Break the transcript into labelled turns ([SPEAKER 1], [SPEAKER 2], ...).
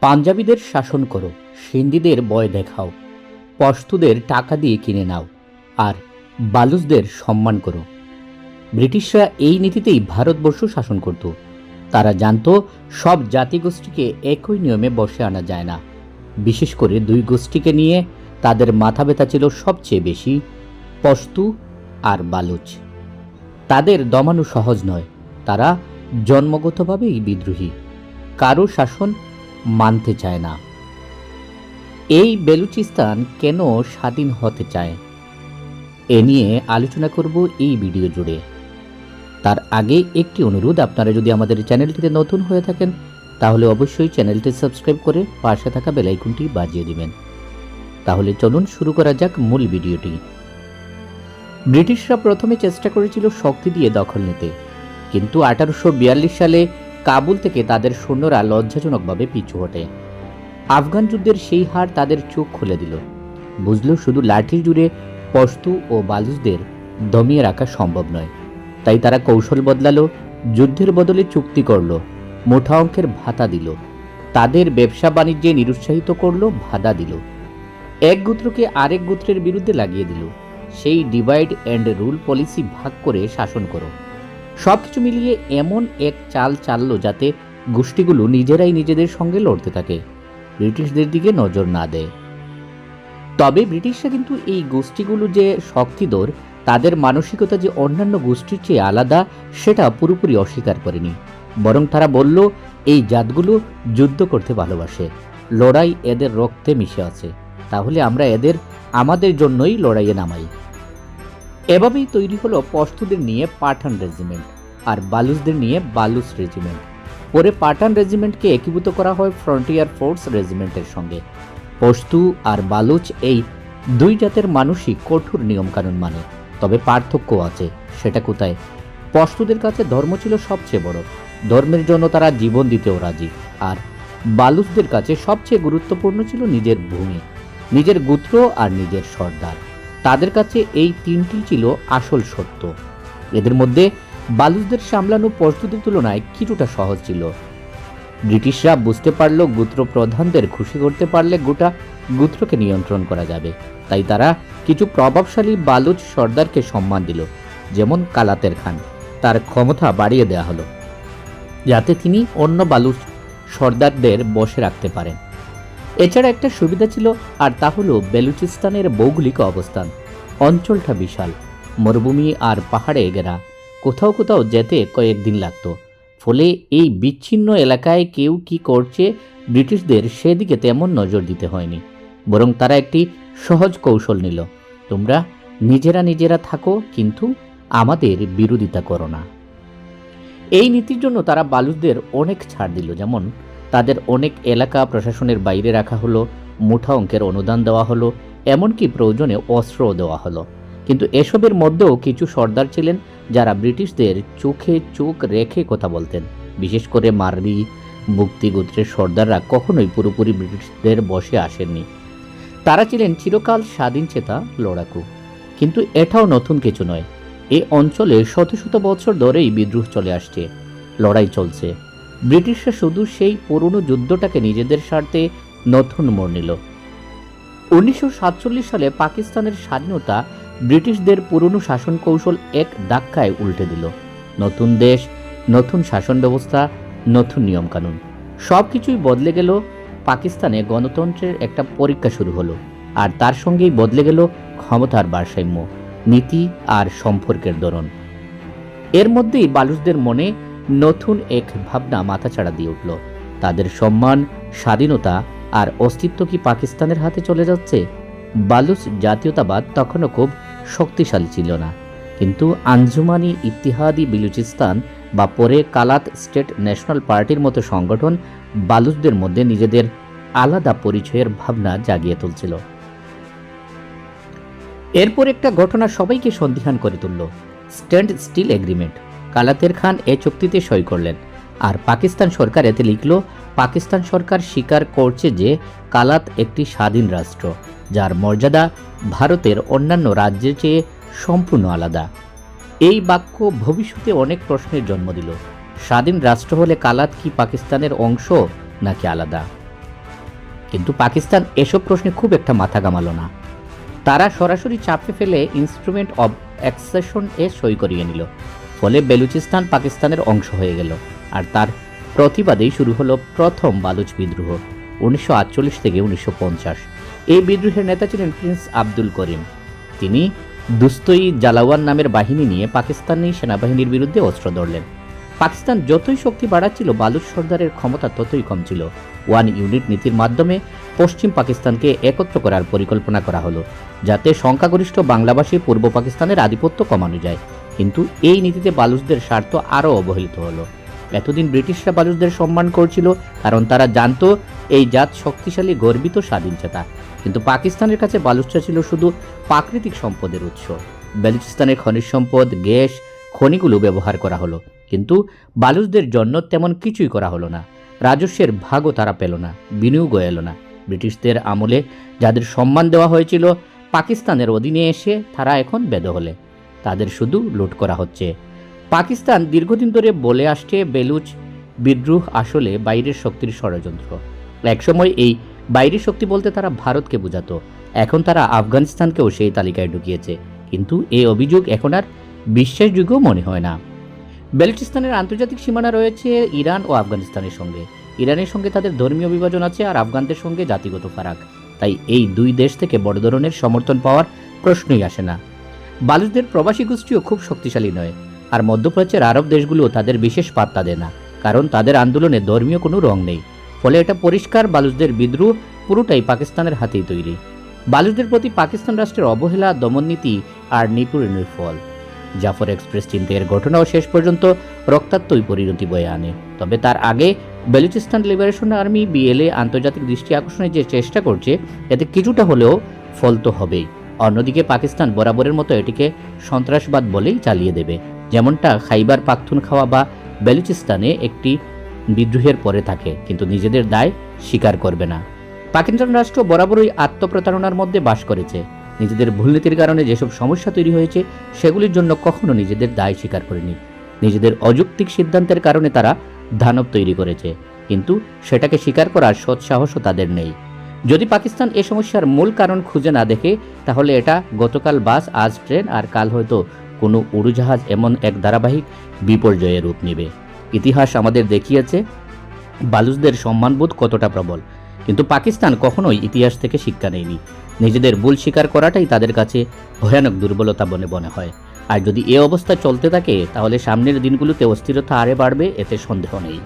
[SPEAKER 1] পাঞ্জাবিদের শাসন করো সিন্ধিদের বয় দেখাও, পশতুদের টাকা দিয়ে কিনে নাও, আর বালুচদের সম্মান করো। ব্রিটিশরা এই নীতিতেই ভারতবর্ষ শাসন করত। তারা জানতো, সব জাতিগোষ্ঠীকে একই নিয়মে বসে আনা যায় না। বিশেষ করে দুই গোষ্ঠীকে নিয়ে তাদের মাথা ব্যথা ছিল সবচেয়ে বেশি, পশতু আর বালুচ। তাদের দমানো সহজ নয়, তারা জন্মগতভাবেই বিদ্রোহী। কারও শাসন মানতে চায় না। এই বেলুচিস্তান কেন স্বাধীন হতে চায়? এ নিয়ে আলোচনা করব এই ভিডিও জুড়ে। তার আগে একটি অনুরোধ, আপনারা যদি আমাদের চ্যানেলটিতে নতুন হয়ে থাকেন, তাহলে অবশ্যই চ্যানেলটি সাবস্ক্রাইব করে পাশে থাকা বেলাইকনটি বাজিয়ে দিবেন। তাহলে চলুন শুরু করা যাক মূল ভিডিওটি। ব্রিটিশরা প্রথমে চেষ্টা করেছিল শক্তি দিয়ে দখল নিতে, কিন্তু আঠারোশো বিয়াল্লিশ সালে কাবুল থেকে তাদের সৈন্যরা লজ্জাজনকভাবে পিছু হটে। আফগান যুদ্ধের সেই হার তাদের চোখ খুলে দিল। বুঝলো শুধু লাঠির জুড়ে পশতু ও বালুচদের দমিয়ে রাখা সম্ভব নয়। তাই তারা কৌশল বদলালো, যুদ্ধের বদলে চুক্তি করল, মোটা অঙ্কের ভাতা দিল। তাদের ব্যবসা বাণিজ্যে নিরুৎসাহিত করল ভাদা দিল। এক গোত্রকে আরেক গোত্রের বিরুদ্ধে লাগিয়ে দিল। সেই ডিভাইড অ্যান্ড রুল পলিসি ভাগ করে শাসন করো। সব কিছু মিলিয়ে এমন এক চাল চাললো যাতে গোষ্ঠীগুলো নিজেরাই নিজেদের সঙ্গে লড়তে থাকে। ব্রিটিশদের দিকে নজর না দেয়। তবে ব্রিটিশরা কিন্তু এই গোষ্ঠীগুলো যে শক্তিধর, তাদের মানসিকতা যে অন্যান্য গোষ্ঠীর চেয়ে আলাদা, সেটা পুরোপুরি অস্বীকার করেনি। বরং তারা বলল, এই জাতগুলো যুদ্ধ করতে ভালোবাসে। লড়াই এদের রক্তে মিশে আছে। তাহলে আমরা এদের, আমাদের জন্যই লড়াইয়ে নামাই। এভাবেই তৈরি হলো পশতুদের নিয়ে পাঠান রেজিমেন্ট আর বালুচদের নিয়ে বালুচ রেজিমেন্ট। পরে পাঠান রেজিমেন্টকে একীভূত করা হয় ফ্রন্টিয়ার ফোর্স রেজিমেন্টের সঙ্গে। পশতু আর বালুচ এই দুই জাতের মানুষই কঠোর নিয়মকানুন মানে তবে পার্থক্য আছে, সেটা কোথায়? পশতুদের কাছে ধর্ম ছিল সবচেয়ে বড়। ধর্মের জন্য তারা জীবন দিতেও রাজি, আর বালুচদের কাছে সবচেয়ে গুরুত্বপূর্ণ ছিল নিজের ভূমি, নিজের গোত্র আর নিজের সর্দার। তাদের কাছে এই তিনটি ছিল আসল সত্য। এদের মধ্যে বালুচদের সামলানো প্রস্তুতির তুলনায় কিছুটা সহজ ছিল। ব্রিটিশরা বুঝতে পারল গোত্র প্রধানদের খুশি করতে পারলে গোটা গোত্রকে নিয়ন্ত্রণ করা যাবে। তাই তারা কিছু প্রভাবশালী বালুচ সর্দারকে সম্মান দিল, যেমন কালাতের খান। তার ক্ষমতা বাড়িয়ে দেওয়া হলো, যাতে তিনি অন্য বালুচ সর্দারদের বসে রাখতে পারেন। এছাড়া একটা সুবিধা ছিল, আর তা হলো বেলুচিস্তানের ভৌগোলিক অবস্থান। অঞ্চলটা বিশাল, মরুভূমি আর পাহাড়ে ঘেরা। কোথাও কোথাও যেতে কয়েকদিন লাগতো। ফলে এই বিচ্ছিন্ন এলাকায় কেউ কি করছে, ব্রিটিশদের সেদিকে তেমন নজর দিতে হয়নি। বরং তারা একটি সহজ কৌশল নিল। তোমরা নিজেরা নিজেরা থাকো, কিন্তু আমাদের বিরোধিতা করো না। এই নীতির জন্য তারা বালুচদের অনেক ছাড় দিল, যেমন তাদের অনেক এলাকা প্রশাসনের বাইরে রাখা হলো, মুঠা অঙ্কের অনুদান দেওয়া হলো, এমনকি প্রয়োজনে অস্ত্রও দেওয়া হলো। কিন্তু এসবের মধ্যেও কিছু সর্দার ছিলেন যারা ব্রিটিশদের চোখে চোখ রেখে কথা বলতেন। বিশেষ করে মারবি মুক্তিগোত্রের সর্দাররা কখনোই পুরোপুরি ব্রিটিশদের বসে আসেননি। তারা ছিলেন চিরকাল স্বাধীন চেতা লড়াকু। কিন্তু এটাও নতুন কিছু নয়। এই অঞ্চলে শত শত বছর ধরেই বিদ্রোহ চলে আসছে, লড়াই চলছে। ব্রিটিশরা শুধু সেই পুরনো যুদ্ধটাকে নিজেদের স্বার্থে নতুন মোড় নিল। উনিশশো সাতচল্লিশ সালে পাকিস্তানের স্বাধীনতা ব্রিটিশদের পুরনো শাসন কৌশল এক ধাক্কায় উল্টে দিল। নতুন দেশ, নতুন শাসন ব্যবস্থা, নতুন নিয়মকানুন। সব কিছুই বদলে গেল, পাকিস্তানে গণতন্ত্রের একটা পরীক্ষা শুরু হলো, আর তার সঙ্গেই বদলে গেল ক্ষমতার ভারসাম্য, নীতি আর সম্পর্কের ধরন। এর মধ্যেই বালুচদের মনে নতুন এক ভাবনা মাথাচাড়া দিয়ে উঠল। তাদের সম্মান, স্বাধীনতা আর অস্তিত্ব কি পাকিস্তানের হাতে চলে যাচ্ছে? বালুচ জাতীয়তাবাদ তখনও খুব শক্তিশালী ছিল না। কিন্তু আঞ্জুমানি ইতিহাদি বিলুচিস্তান বা পরে কালাত স্টেট ন্যাশনাল পার্টির মতো সংগঠন বালুচদের মধ্যে নিজেদের আলাদা পরিচয়ের ভাবনা জাগিয়ে তুলছিল। এরপর একটা ঘটনা সবাইকে সন্দিহান করে তুলল। Standstill agreement. কালাতের খান এ চুক্তিতে সই করলেন। আর পাকিস্তান সরকার এতে লিখল, পাকিস্তান সরকার স্বীকার করছে যে কালাত একটি স্বাধীন রাষ্ট্র, যার মর্যাদা ভারতের অন্যান্য রাজ্যের চেয়ে সম্পূর্ণ আলাদা। এই বাক্য ভবিষ্যতে অনেক প্রশ্নের জন্ম দিল। স্বাধীন রাষ্ট্র হলে কালাত কি পাকিস্তানের অংশ নাকি আলাদা? কিন্তু পাকিস্তান এসব প্রশ্নে খুব একটা মাথা গামালো না। তারা সরাসরি চাপে ফেলে ইনস্ট্রুমেন্ট অব অ্যাক্সেশন এ সই করিয়ে নিল। ফলে বেলুচিস্তান পাকিস্তানের অংশ হয়ে গেল। আর তার প্রতিবাদেই শুরু হলো প্রথম বালুচ বিদ্রোহ, উনিশশো আটচল্লিশ থেকে উনিশশো পঞ্চাশ। এই বিদ্রোহের নেতা ছিলেন প্রিন্স আব্দুল করিম। তিনি দুস্তই জালাওয়ান নামের বাহিনী নিয়ে পাকিস্তানি সেনাবাহিনীর বিরুদ্ধে অস্ত্র ধরলেন। পাকিস্তান যতই শক্তি বাড়াচ্ছিল, বালুচ সর্দারের ক্ষমতা ততই কম ছিল। ওয়ান ইউনিট নীতির মাধ্যমে পশ্চিম পাকিস্তানকে একত্র করার পরিকল্পনা করা হলো, যাতে সংখ্যাগরিষ্ঠ বাংলাভাষী পূর্ব পাকিস্তানের আধিপত্য কমানো যায়। কিন্তু এই নীতিতে বালুচদের স্বার্থ আরও অবহেলিত হলো। এতদিন ব্রিটিশরা বালুচদের সম্মান করছিল, কারণ তারা জানত এই জাত শক্তিশালী, গর্বিত, স্বাধীনচেতা। কিন্তু পাকিস্তানের কাছে বালুচরা ছিল শুধু প্রাকৃতিক সম্পদের উৎস। বেলুচিস্তানের খনিজ সম্পদ, গ্যাস, খনিগুলো ব্যবহার করা হলো। কিন্তু বালুচদের জন্য তেমন কিছুই করা হলো না। রাজস্বের ভাগও তারা পেল না, বিনিয়োগও এলো না। ব্রিটিশদের আমলে যাদের সম্মান দেওয়া হয়েছিল, পাকিস্তানের অধীনে এসে তারা এখন বেদহলে তাদের শুধু লুট করা হচ্ছে। পাকিস্তান দীর্ঘদিন ধরে বলে আসছে, বেলুচ বিদ্রোহ আসলে বাইরের শক্তির ষড়যন্ত্র। একসময় এই বাইরের শক্তি বলতে তারা ভারতকে বোঝাতো। এখন তারা আফগানিস্তানকেও সেই তালিকায় ঢুকিয়েছে। কিন্তু এই অভিযোগ এখন আর বিশ্বাসযোগ্য মনে হয় না। বেলুচিস্তানের আন্তর্জাতিক সীমানা রয়েছে ইরান ও আফগানিস্তানের সঙ্গে। ইরানের সঙ্গে তাদের ধর্মীয় বিভাজন আছে আর আফগানদের সঙ্গে জাতিগত ফারাক। তাই এই দুই দেশ থেকে বড় ধরনের সমর্থন পাওয়ার প্রশ্নই আসে না। বালুচদের প্রবাসী গোষ্ঠীও খুব শক্তিশালী নয়, আর মধ্যপ্রাচ্যের আরব দেশগুলো তাদের বিশেষ পাত্তা দেয় না, কারণ তাদের আন্দোলনে ধর্মীয় কোনো রং নেই, ফলে এটা পরিষ্কার বালুচদের বিদ্রোহ পুরোটাই পাকিস্তানের হাতেই তৈরি। বালুচদের প্রতি পাকিস্তান রাষ্ট্রের অবহেলা, দমননীতি আর নিপুণের ফল। জাফর এক্সপ্রেস চিন্তায়ের ঘটনাও শেষ পর্যন্ত রক্তাক্তই পরিণতি বয়ে আনে। তবে তার আগে বেলুচিস্তান লিবারেশন আর্মি বিএলএ আন্তর্জাতিক দৃষ্টি আকর্ষণের যে চেষ্টা করছে, এতে কিছুটা হলেও ফল তো হবেই। অন্যদিকে পাকিস্তান বরাবরের মতো এটিকে সন্ত্রাসবাদ বলেই চালিয়ে দেবে। যেমনটা খাইবার পাখতুনখাওয়া বা বেলুচিস্তানে একটি বিদ্রোহের পরে থাকে, কিন্তু নিজেদের দায় স্বীকার করবে না। পাকিস্তান রাষ্ট্র বরাবরই আত্মপ্রতারণার মধ্যে বাস করেছে। নিজেদের ভুলনীতির কারণে যেসব সমস্যা তৈরি হয়েছে, সেগুলির জন্য কখনো নিজেদের দায় স্বীকার করেনি। নিজেদের অযৌক্তিক সিদ্ধান্তের কারণে তারা ধানব তৈরি করেছে, কিন্তু সেটাকে স্বীকার করার সৎসাহসও তাদের নেই। যদি পাকিস্তান এ সমস্যার মূল কারণ খুঁজে না দেখে, তাহলে এটা গতকাল বাস, আজ ট্রেন আর কাল হয়তো কোনো উড়োজাহাজ এমন এক ধারাবাহিক বিপর্যয়ের রূপ নেবে। ইতিহাস আমাদের দেখিয়েছে, বালুচদের সম্মানবোধ কতটা প্রবল। কিন্তু পাকিস্তান কখনোই ইতিহাস থেকে শিক্ষা নেয়নি। নিজেদের ভুল স্বীকার করাটাই তাদের কাছে ভয়ানক দুর্বলতা বনে মনে হয়। আর যদি এ অবস্থা চলতে থাকে, তাহলে সামনের দিনগুলোতে অস্থিরতা আরে বাড়বে, এতে সন্দেহ নেই।